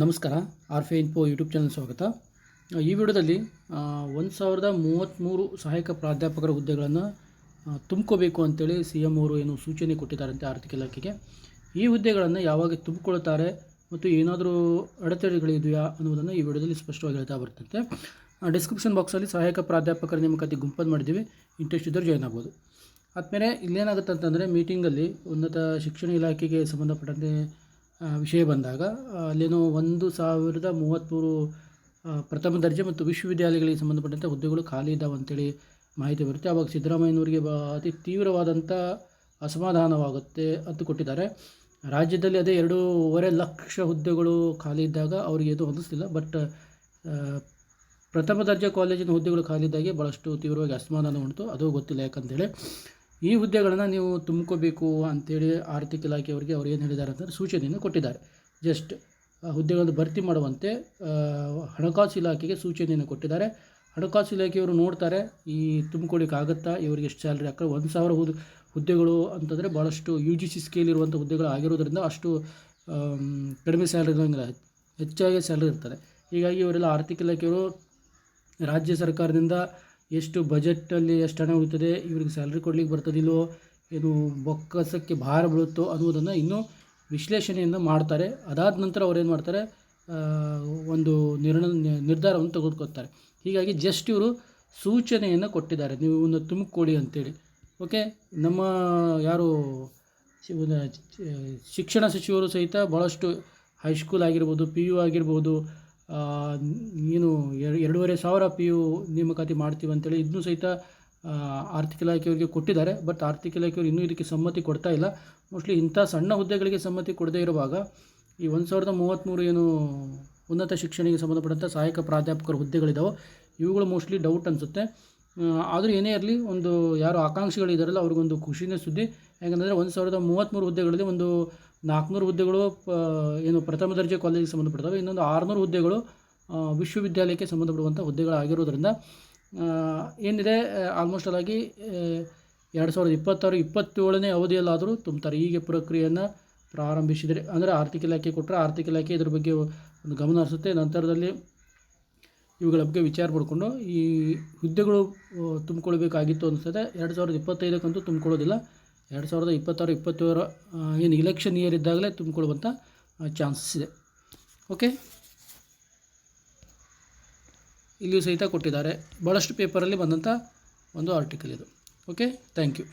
ನಮಸ್ಕಾರ ಆರ್ ಫೆ info YouTube channel ಸ್ವಾಗತ. ಈ ವಿಡಿಯೋದಲ್ಲಿ ಒಂದು ಸಾವಿರದ ಮೂವತ್ತ್ಮೂರು ಸಹಾಯಕ ಪ್ರಾಧ್ಯಾಪಕರ ಹುದ್ದೆಗಳನ್ನು ತುಂಬ್ಕೋಬೇಕು ಅಂತೇಳಿ ಸಿ ಎಂ ಅವರು ಏನು ಸೂಚನೆ ಕೊಟ್ಟಿದ್ದಾರಂತೆ ಆರ್ಥಿಕ ಇಲಾಖೆಗೆ. ಈ ಹುದ್ದೆಗಳನ್ನು ಯಾವಾಗ ತುಂಬಿಕೊಳ್ತಾರೆ ಮತ್ತು ಏನಾದರೂ ಅಡೆತಡೆಗಳಿದೆಯಾ ಅನ್ನೋದನ್ನು ಈ ವಿಡಿಯೋದಲ್ಲಿ ಸ್ಪಷ್ಟವಾಗಿ ಹೇಳ್ತಾ ಬರ್ತಂತೆ. ಡಿಸ್ಕ್ರಿಪ್ಷನ್ ಬಾಕ್ಸಲ್ಲಿ ಸಹಾಯಕ ಪ್ರಾಧ್ಯಾಪಕರ ನೇಮಕಾತಿ ಗುಂಪನ್ನು ಮಾಡಿದ್ದೀವಿ. ಇಂಟ್ರೆಸ್ಟ್ ಇದ್ದರೆ ಜಾಯ್ನ್ ಆಗ್ಬೋದು. ಆದಮೇಲೆ ಇಲ್ಲೇನಾಗುತ್ತೆ ಅಂತಂದರೆ ಮೀಟಿಂಗಲ್ಲಿ ಉನ್ನತ ಶಿಕ್ಷಣ ಇಲಾಖೆಗೆ ಸಂಬಂಧಪಟ್ಟಂತೆ ವಿಷಯ ಬಂದಾಗ ಅಲ್ಲೇನೋ ಒಂದು ಸಾವಿರದ ಮೂವತ್ತ್ಮೂರು ಪ್ರಥಮ ದರ್ಜೆ ಮತ್ತು ವಿಶ್ವವಿದ್ಯಾಲಯಗಳಿಗೆ ಸಂಬಂಧಪಟ್ಟಂಥ ಹುದ್ದೆಗಳು ಖಾಲಿ ಇದ್ದಾವೆ ಅಂತೇಳಿ ಮಾಹಿತಿ ಬರುತ್ತೆ. ಆವಾಗ ಸಿದ್ದರಾಮಯ್ಯನವರಿಗೆ ಅತಿ ತೀವ್ರವಾದಂಥ ಅಸಮಾಧಾನವಾಗುತ್ತೆ ಅಂತ ಕೊಟ್ಟಿದ್ದಾರೆ. ರಾಜ್ಯದಲ್ಲಿ ಅದೇ ಎರಡೂವರೆ ಲಕ್ಷ ಹುದ್ದೆಗಳು ಖಾಲಿ ಇದ್ದಾಗ ಅವರಿಗೆ ಇದು ಹೊಂದಿಸ್ತಿಲ್ಲ ಬಟ್ ಪ್ರಥಮ ದರ್ಜೆ ಕಾಲೇಜಿನ ಹುದ್ದೆಗಳು ಖಾಲಿ ಇದ್ದಾಗೆ ಭಾಳಷ್ಟು ತೀವ್ರವಾಗಿ ಅಸಮಾಧಾನ ಉಂಟು. ಅದು ಗೊತ್ತಿಲ್ಲ ಯಾಕಂತೇಳಿ. ಈ ಹುದ್ದೆಗಳನ್ನು ನೀವು ತುಂಬ್ಕೋಬೇಕು ಅಂತೇಳಿ ಆರ್ಥಿಕ ಇಲಾಖೆಯವರಿಗೆ ಅವ್ರು ಏನು ಹೇಳಿದ್ದಾರೆ ಅಂತಂದರೆ ಸೂಚನೆಯನ್ನು ಕೊಟ್ಟಿದ್ದಾರೆ. ಜಸ್ಟ್ ಹುದ್ದೆಗಳನ್ನು ಭರ್ತಿ ಮಾಡುವಂತೆ ಹಣಕಾಸು ಇಲಾಖೆಗೆ ಸೂಚನೆಯನ್ನು ಕೊಟ್ಟಿದ್ದಾರೆ. ಹಣಕಾಸು ಇಲಾಖೆಯವರು ನೋಡ್ತಾರೆ, ಈ ತುಂಬಿಕೊಳ್ಳಿಕ್ಕೆ ಆಗುತ್ತಾ ಇವರಿಗೆ ಎಷ್ಟು ಸ್ಯಾಲ್ರಿ ಹಾಕೋ ಒಂದು ಸಾವಿರ ಹುದ್ದೆ ಹುದ್ದೆಗಳು ಅಂತಂದರೆ ಭಾಳಷ್ಟು ಯು ಜಿ ಸಿ ಸ್ಕೇಲ್ ಇರುವಂಥ ಹುದ್ದೆಗಳು ಆಗಿರೋದ್ರಿಂದ ಅಷ್ಟು ಕಡಿಮೆ ಸ್ಯಾಲ್ರಿ ಇರೋಂಗಿಲ್ಲ ಹೆಚ್ಚಾಗಿ ಸ್ಯಾಲ್ರಿ ಇರ್ತದೆ. ಹೀಗಾಗಿ ಇವರೆಲ್ಲ ಆರ್ಥಿಕ ಇಲಾಖೆಯವರು ರಾಜ್ಯ ಸರ್ಕಾರದಿಂದ ಎಷ್ಟು ಬಜೆಟಲ್ಲಿ ಎಷ್ಟು ಹಣ ಉಳಿತದೆ, ಇವ್ರಿಗೆ ಸ್ಯಾಲ್ರಿ ಕೊಡ್ಲಿಕ್ಕೆ ಬರ್ತದಿಲ್ಲೋ ಏನು ಬೊಕ್ಕಸಕ್ಕೆ ಭಾರ ಬೀಳುತ್ತೋ ಅನ್ನೋದನ್ನು ಇನ್ನೂ ವಿಶ್ಲೇಷಣೆಯನ್ನು ಮಾಡ್ತಾರೆ. ಅದಾದ ನಂತರ ಅವ್ರು ಏನು ಮಾಡ್ತಾರೆ ಒಂದು ನಿರ್ಣಯ, ನಿರ್ಧಾರವನ್ನು ತೆಗೆದುಕೊಳ್ತಾರೆ. ಹೀಗಾಗಿ ಜಸ್ಟ್ ಇವರು ಸೂಚನೆಯನ್ನು ಕೊಟ್ಟಿದ್ದಾರೆ. ನೀವು ಇವನ್ನ ತುಂಬಿಕೊಡಿ ಅಂತೇಳಿ. ಓಕೆ? ನಮ್ಮ ಯಾರು ಒಂದು ಶಿಕ್ಷಣ ಸಚಿವರು ಸಹಿತ ಭಾಳಷ್ಟು ಹೈಸ್ಕೂಲ್ ಆಗಿರ್ಬೋದು, ಪಿ ಯು ಆಗಿರ್ಬೋದು ಎರ- ಎರಡೂವರೆ ಸಾವಿರ ಪಿ ಯು ನೇಮಕಾತಿ ಮಾಡ್ತೀವಿ ಅಂತೇಳಿ ಇದನ್ನು ಸಹಿತ ಆರ್ಥಿಕ ಇಲಾಖೆಯವರಿಗೆ ಕೊಟ್ಟಿದ್ದಾರೆ. ಬಟ್ ಆರ್ಥಿಕ ಇಲಾಖೆಯವರು ಇನ್ನೂ ಇದಕ್ಕೆ ಸಮ್ಮತಿ ಕೊಡ್ತಾ ಇಲ್ಲ. ಮೋಸ್ಟ್ಲಿ ಇಂಥ ಸಣ್ಣ ಹುದ್ದೆಗಳಿಗೆ ಸಮ್ಮತಿ ಕೊಡದೇ ಇರುವಾಗ ಈ ಒಂದು ಸಾವಿರದ ಮೂವತ್ತ್ಮೂರು ಏನು ಉನ್ನತ ಶಿಕ್ಷಣಕ್ಕೆ ಸಂಬಂಧಪಟ್ಟಂಥ ಸಹಾಯಕ ಪ್ರಾಧ್ಯಾಪಕರ ಹುದ್ದೆಗಳಿದ್ದಾವೆ ಇವುಗಳು ಮೋಸ್ಟ್ಲಿ ಡೌಟ್ ಅನಿಸುತ್ತೆ. ಆದರೂ ಏನೇ ಇರಲಿ ಒಂದು ಯಾರು ಆಕಾಂಕ್ಷಿಗಳಿದ್ದಾರಲ್ಲ ಅವ್ರಿಗೊಂದು ಖುಷಿನೇ ಸುದ್ದಿ. ಯಾಕಂದರೆ ಒಂದು ಸಾವಿರದ ಮೂವತ್ತ್ಮೂರು ಹುದ್ದೆಗಳಲ್ಲಿ ಒಂದು ನಾಲ್ಕುನೂರು ಹುದ್ದೆಗಳು ಏನು ಪ್ರಥಮ ದರ್ಜೆ ಕಾಲೇಜಿಗೆ ಸಂಬಂಧಪಡ್ತವೆ ಇನ್ನೊಂದು ಆರುನೂರು ಹುದ್ದೆಗಳು ವಿಶ್ವವಿದ್ಯಾಲಯಕ್ಕೆ ಸಂಬಂಧಪಡುವಂಥ ಹುದ್ದೆಗಳಾಗಿರೋದ್ರಿಂದ ಏನಿದೆ ಆಲ್ಮೋಸ್ಟ್ ಆಗಿ ಎರಡು ಸಾವಿರದ ಇಪ್ಪತ್ತಾರು, ಇಪ್ಪತ್ತೇಳನೇ ಅವಧಿಯಲ್ಲಾದರೂ ತುಂಬ್ತಾರೆ. ಹೀಗೆ ಪ್ರಕ್ರಿಯೆಯನ್ನು ಪ್ರಾರಂಭಿಸಿದರೆ, ಅಂದರೆ ಆರ್ಥಿಕ ಇಲಾಖೆ ಕೊಟ್ಟರೆ ಆರ್ಥಿಕ ಇಲಾಖೆ ಇದ್ರ ಬಗ್ಗೆ ಒಂದು ಗಮನ ಹರಿಸುತ್ತೆ. ನಂತರದಲ್ಲಿ ಇವುಗಳ ಬಗ್ಗೆ ವಿಚಾರ ಪಡ್ಕೊಂಡು ಈ ಹುದ್ದೆಗಳು ತುಂಬಿಕೊಳ್ಬೇಕಾಗಿತ್ತು ಅನಿಸ್ತದೆ ಎರಡು ಸಾವಿರದ ಇಪ್ಪತ್ತೈದಕ್ಕಂತೂ ತುಂಬಿಕೊಳ್ಳೋದಿಲ್ಲ. ಎರಡು ಸಾವಿರದ ಇಪ್ಪತ್ತಾರು, ಇಪ್ಪತ್ತೇಳರ ಏನು ಇಲೆಕ್ಷನ್ ಇಯರ್ ಇದ್ದಾಗಲೇ ತುಂಬಿಕೊಳ್ಳುವಂಥ ಚಾನ್ಸಸ್ ಇದೆ. ಓಕೆ ಇಲ್ಲಿಯೂ ಸಹಿತ ಕೊಟ್ಟಿದ್ದಾರೆ. ಭಾಳಷ್ಟು ಪೇಪರಲ್ಲಿ ಬಂದಂಥ ಒಂದು ಆರ್ಟಿಕಲ್ ಇದು. Okay thank you